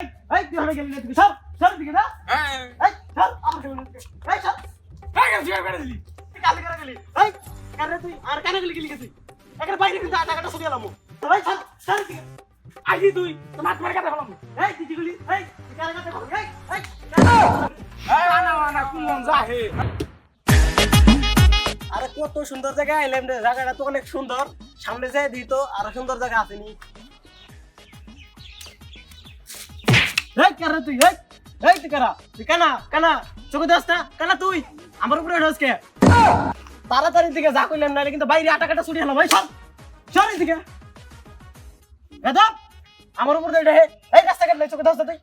এই তুই হামে গেলি তুই সর সর দিকে না এই সর আমার গেলি না তুই। এই সর। করে দিলি তুই কালে করে গেলি? এই কারে তুই আর কানে গেলি গেলি তুই এখানে বাইরে কিন্তু টাকাটা শুনিয়ে এলাম। এই সর সর দিকে আইলি তুই তো মাত মার কাটা ফেলাম। এই দিদি গেলি এই কারে কাছে বল এই এই না না কোন আরে কত সুন্দর জায়গা আইলাম রে। জায়গাটা তো অনেক সুন্দর। সামনে যেয়ে দিই তো আরও সুন্দর জায়গা আসেনি এই কারা তুই, এই এই তুই কারা? তুই কানা কানা, চোখে দাস না? কানা তুই? আমার উপরে ঢোস কে তাড়াতাড়ি দিকে যা কইলাম, নাহলে কিন্তু বাইরে আটা কাটা ছুটি হলো, ভাই, সর। সর এদিকে এদা আমার উপর দিয়ে হে। এই রাস্তা কাটলে চোখে দাস না তুই।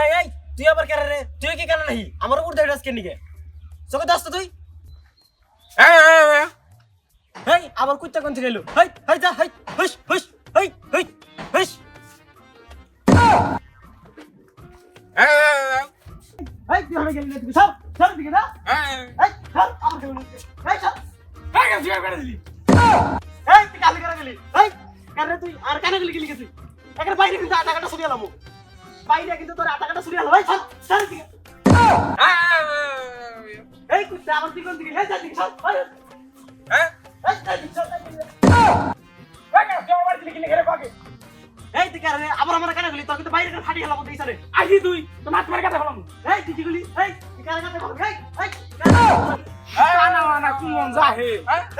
এই এই, তুই আবার কেন রে? তুই কি কেন নাহি? আমার উপর দিয়ে ঢোস কে নিকে। চোখে দাস তুই? হেই আবার কুত্তা কোন থেকে এলো? হেই হেই যা হেই হুস হুস হেই হেই হুস। হ্যাঁ হেই তুই হামে গেলি না তুই সর সর দিকে না হ্যাঁ হেই সর আমার গেলি হেই সর। হ্যাঁ গেছি করে দিলি? হেই তুই কালে করে গেলি। হেই কারে তুই? আর কানে গেলি গেলি তুই এখানে বাইরে কিন্তু আটা কাটা শুনিয়ে এলাম বাইরে কিন্তু তোর আটা কাটা শুনিয়ে এলাম হেই সর সর দিকে। হ্যাঁ। এই কুত্তা আমার দিকে দিকে যা দিকে হেই হ্যাঁ? এই তুই কারে আমার আমার কানে গেলি তোর কিন্তু বাইরে ফাটি তুই তো মার এই দিদি গেলি এই তুই কারে কাছে বল হেই হেই না না কোন যা হে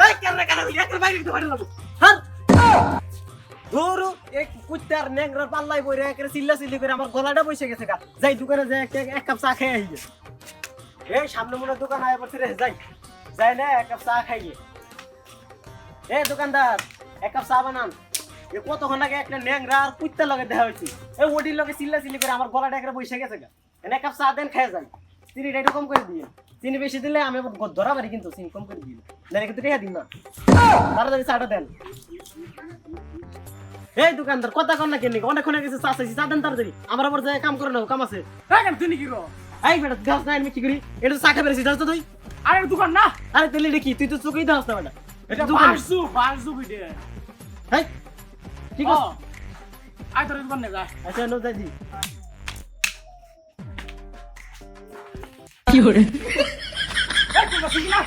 এই কেন কেন একের বাইরে কিন্তু ফাটি লাগবো হ্যাঁ ধরো এক কুত্তার নেংরার পাল্লাই বইরে একের চিল্লা চিল্লি করে আমার গলাটা বসে গেছে গা। যাই দোকানে যাই এক এক কাপ চা খেয়ে আইয়ে। এই সামনে মনে দোকান আয় বসে রে যাই। যাই না, এক কাপ চা খাইয়ে এ, দোকানদার, এক কাপ চা বানান। এ, কতক্ষণ আগে একটা ন্যাংরা আর কুত্তার লগে দেখা হয়েছে। এই ওটির লগে চিল্লা চিল্লি করে আমার গলাটা একটা গেছে এক কাপ চা দেন খেয়ে যাই চিনিটা একটু কম করে দিয়ে চিনি বেশি দিলে আমি ধরা পারি কিন্তু, চিনি কম করে দিলে কিন্তু রেখে দিন না। তাড়াতাড়ি চাটা দেন। এই দোকানদার, কথা কন না কেন অনেকক্ষণ গেছে, চা চাইছি। চা দেন তাড়াতাড়ি। আমার আবার যায় কাম করে নাও, কাম আছে। তুই কি রো? এই বেটা গাছ না আমি কি করি? এটা তো চা খাই জানতো তুই? আরে দোকান না। আরে তেলে দেখি তুই তো চোখেই দাস না বেটা। এটা বাসু বাসু বিটে। এই ঠিক আছে আই তোর দোকান নে যা। আচ্ছা নো দাদি এই কোন সিগনা